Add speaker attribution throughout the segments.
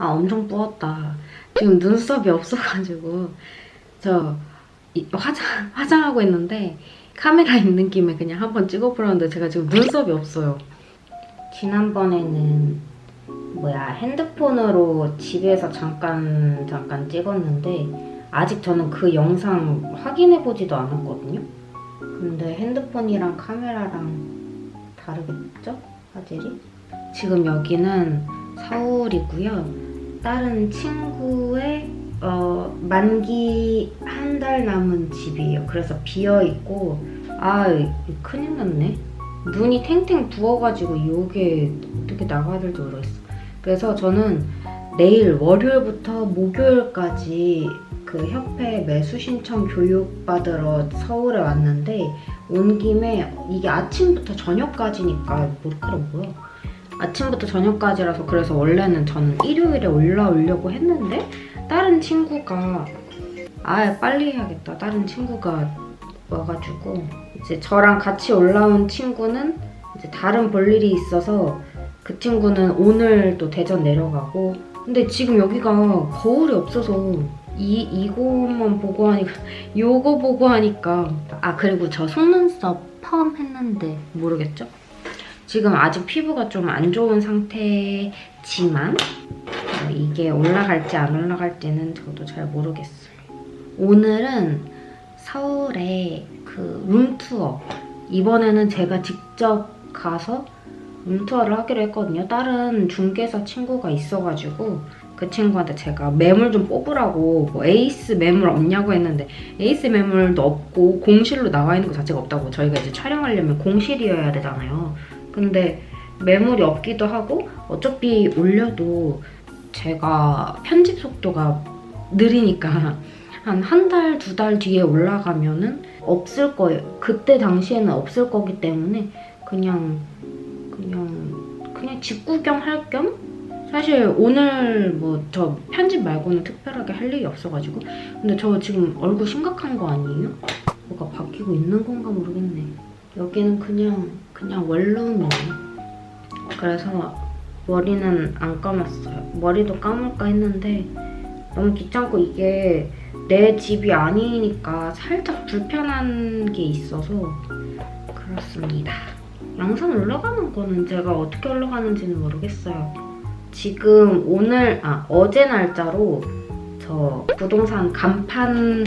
Speaker 1: 아 엄청 부었다. 지금 눈썹이 없어가지고 저 이- 화장 화장하고 있는데 카메라 있는 김에 그냥 한번 찍어보려는데 제가 지금 눈썹이 없어요. 지난번에는 뭐야 핸드폰으로 집에서 잠깐 잠깐 찍었는데 아직 저는 그 영상 확인해 보지도 않았거든요. 근데 핸드폰이랑 카메라랑 다르겠죠? 화질이? 지금 여기는 서울이고요. 다른 친구의 어, 만기 한 달 남은 집이에요. 그래서 비어 있고 아 큰일 났네. 눈이 탱탱 부어가지고 이게 어떻게 나가야 될지 모르겠어. 그래서 저는 내일 월요일부터 목요일까지 그 협회 매수 신청 교육 받으러 서울에 왔는데 온 김에 이게 아침부터 저녁까지니까 머리카락 뭐야? 아침부터 저녁까지라서 그래서 원래는 저는 일요일에 올라오려고 했는데 다른 친구가 아 빨리 해야겠다. 다른 친구가 와가지고 이제 저랑 같이 올라온 친구는 이제 다른 볼일이 있어서 그 친구는 오늘 또 대전 내려가고 근데 지금 여기가 거울이 없어서 이 이거만 보고 하니까 요거 보고 하니까 아 그리고 저 속눈썹 펌 했는데 모르겠죠? 지금 아직 피부가 좀 안 좋은 상태지만 어, 이게 올라갈지 안 올라갈지는 저도 잘 모르겠어요. 오늘은 서울에 그 룸투어 이번에는 제가 직접 가서 룸투어를 하기로 했거든요. 다른 중개사 친구가 있어가지고 그 친구한테 제가 매물 좀 뽑으라고 뭐 에이스 매물 없냐고 했는데 에이스 매물도 없고 공실로 나와 있는 것 자체가 없다고 저희가 이제 촬영하려면 공실이어야 되잖아요. 근데 매물이 없기도 하고 어차피 올려도 제가 편집 속도가 느리니까 한 한 달, 두 달 뒤에 올라가면은 없을 거예요. 그때 당시에는 없을 거기 때문에 그냥 그냥 그냥 집 구경 할 겸 사실 오늘 뭐 저 편집 말고는 특별하게 할 일이 없어가지고 근데 저 지금 얼굴 심각한 거 아니에요? 뭐가 바뀌고 있는 건가 모르겠네. 여기는 그냥 그냥 원룸이에요. 그래서 머리는 안 감았어요. 머리도 감을까 했는데 너무 귀찮고 이게 내 집이 아니니까 살짝 불편한 게 있어서 그렇습니다. 영상 올라가는 거는 제가 어떻게 올라가는지는 모르겠어요. 지금 오늘 아 어제 날짜로 저 부동산 간판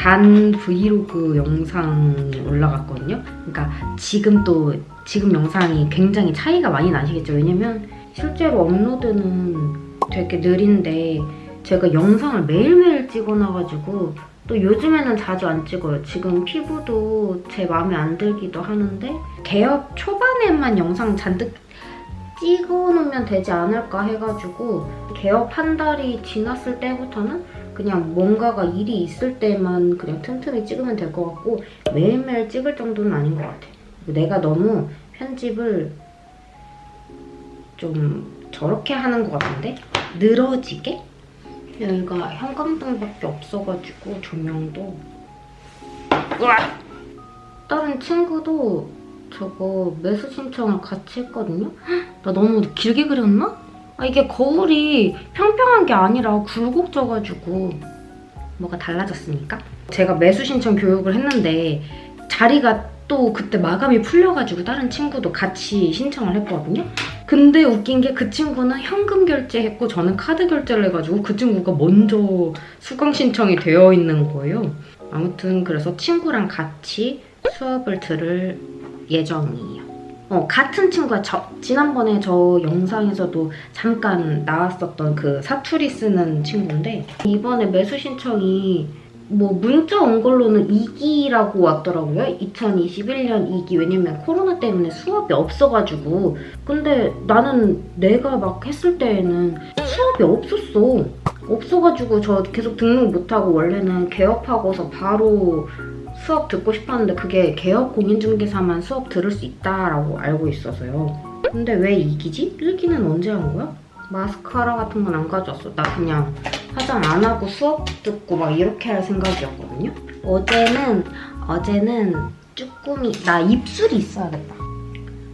Speaker 1: 단 브이로그 영상이 올라갔거든요. 그러니까 지금 또 지금 영상이 굉장히 차이가 많이 나시겠죠. 왜냐면 실제로 업로드는 되게 느린데 제가 영상을 매일매일 찍어놔가지고 또 요즘에는 자주 안 찍어요. 지금 피부도 제 마음에 안 들기도 하는데 개업 초반에만 영상 잔뜩 찍어놓으면 되지 않을까 해가지고 개업 한 달이 지났을 때부터는 그냥 뭔가가 일이 있을 때만 그냥 틈틈이 찍으면 될 것 같고 매일매일 찍을 정도는 아닌 것 같아. 내가 너무 편집을 좀 저렇게 하는 것 같은데 늘어지게 여기가 현관등밖에 없어가지고 조명도! 다른 친구도 저거 매수 신청을 같이 했거든요. 헉, 나 너무 길게 그렸나? 아, 이게 거울이 평평한 게 아니라 굴곡져가지고 뭐가 달라졌습니까? 제가 매수 신청 교육을 했는데 자리가 또 그때 마감이 풀려가지고 다른 친구도 같이 신청을 했거든요. 근데 웃긴 게 그 친구는 현금 결제했고 저는 카드 결제를 해가지고 그 친구가 먼저 수강 신청이 되어 있는 거예요. 아무튼 그래서 친구랑 같이 수업을 들을 예정이에요. 어, 같은 친구가 저, 지난번에 저 영상에서도 잠깐 나왔었던 그 사투리 쓰는 친구인데 이번에 매수 신청이 뭐 문자 온 걸로는 2기라고 왔더라고요. 2021년 2기. 왜냐면 코로나 때문에 수업이 없어가지고. 근데 나는 내가 막 했을 때에는 수업이 없었어. 없어가지고 저 계속 등록 못하고 원래는 개업하고서 바로 수업 듣고 싶었는데 그게 개업 공인중개사만 수업 들을 수 있다라고 알고 있어서요. 근데 왜 이기지? 일기는 언제 한 거야? 마스카라 같은 건 안 가져왔어. 나 그냥 화장 안 하고 수업 듣고 막 이렇게 할 생각이었거든요. 어제는 어제는 쭈꾸미 나 입술이 있어야겠다.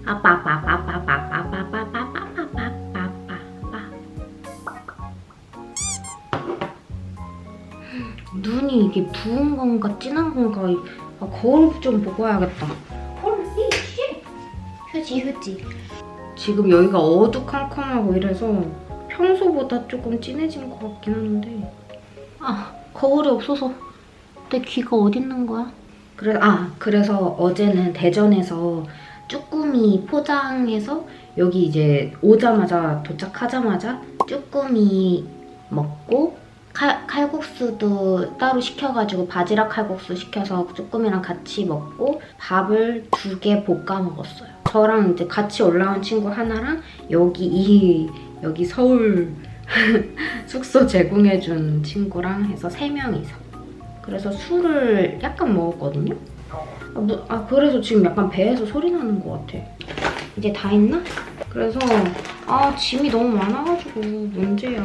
Speaker 1: 아빠 아빠 아빠 아빠 아빠 아빠 눈이 이게 부은 건가 진한 건가 아, 거울 좀 보고 와야겠다. 휴지 휴지 휴지. 지금 여기가 어두컴컴하고 이래서 평소보다 조금 진해진 것 같긴 한데 아 거울이 없어서 내 귀가 어디 있는 거야? 그래 아 그래서 어제는 대전에서 쭈꾸미 포장해서 여기 이제 오자마자 도착하자마자 쭈꾸미 먹고 칼, 칼국수도 따로 시켜가지고 바지락 칼국수 시켜서 쭈꾸미랑 같이 먹고 밥을 두 개 볶아 먹었어요. 저랑 이제 같이 올라온 친구 하나랑 여기 이 여기 서울 숙소 제공해준 친구랑 해서 세 명이서 그래서 술을 약간 먹었거든요. 아, 뭐- 아 그래서 지금 약간 배에서 소리 나는 것 같아. 이제 다 했나? 그래서 아 짐이 너무 많아가지고 문제야.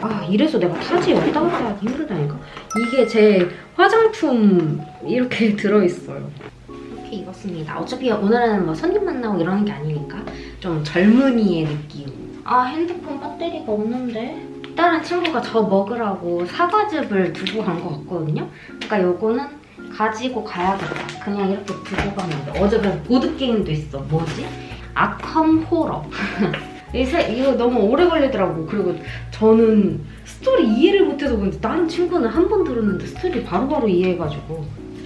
Speaker 1: 아 이래서 내가 타지에 왔다 갔다 하기 힘들다니까. 이게 제 화장품 이렇게 들어있어요. 이렇게 입었습니다. 어차피 오늘은 뭐 손님 만나고 이러는 게 아니니까 좀 젊은이의 느낌. 아 핸드폰 배터리가 없는데 다른 친구가 저 먹으라고 사과즙을 두고 간 것 같거든요. 그러니까 요거는 가지고 가야겠다. 그냥 이렇게 두고 가면 돼. 어제 그래서 보드 게임도 있어. 뭐지? 아컴 호러. 이 세- 이거 너무 오래 걸리더라고. 그리고 저는 스토리 이해를 못해서 그런지 다른 친구는 한 번 들었는데 스토리 바로바로 이해해가지고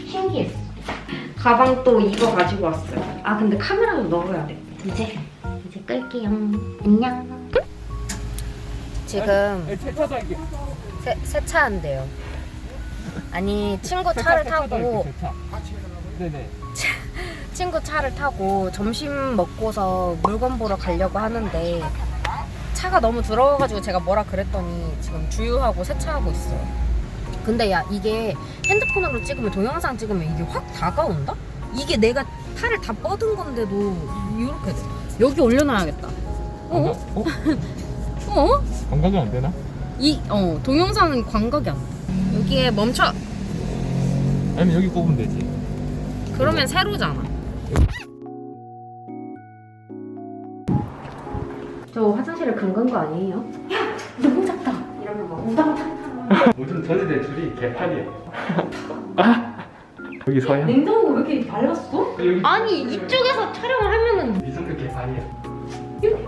Speaker 1: 신기했어. 가방 또 이거 가지고 왔어요. 아 근데 카메라도 넣어야 돼. 이제 이제 끌게요. 안녕. 지금
Speaker 2: 세,
Speaker 1: 세차한대요. 아니 친구 차를 타고
Speaker 2: 네네.
Speaker 1: 친구 차를 타고 점심 먹고서 물건 보러 가려고 하는데 차가 너무 더러워가지고 제가 뭐라 그랬더니 지금 주유하고 세차하고 있어요. 근데 야 이게 핸드폰으로 찍으면 동영상 찍으면 이게 확 다가온다? 이게 내가 팔을 다 뻗은 건데도 이렇게 돼. 여기 올려놔야겠다. 어?
Speaker 2: 어?
Speaker 1: 어?
Speaker 2: 감각이 안 되나?
Speaker 1: 이, 어, 동영상은 광각이 안 돼. 여기에 멈춰!
Speaker 2: 아니면 여기 꼽으면 되지.
Speaker 1: 그러면 세로잖아. 저 화장실에 긁은 거 아니에요? 야! 너무 작다! 이러면 막 우당탕탕.
Speaker 2: 모든 전세 대출이 개판이에요. 여기 서야?
Speaker 1: 냉장고 왜 이렇게?
Speaker 2: 여기
Speaker 1: 아니, 이쪽에서 촬영을 하면은
Speaker 2: 미성급 개판이야.
Speaker 1: 이렇게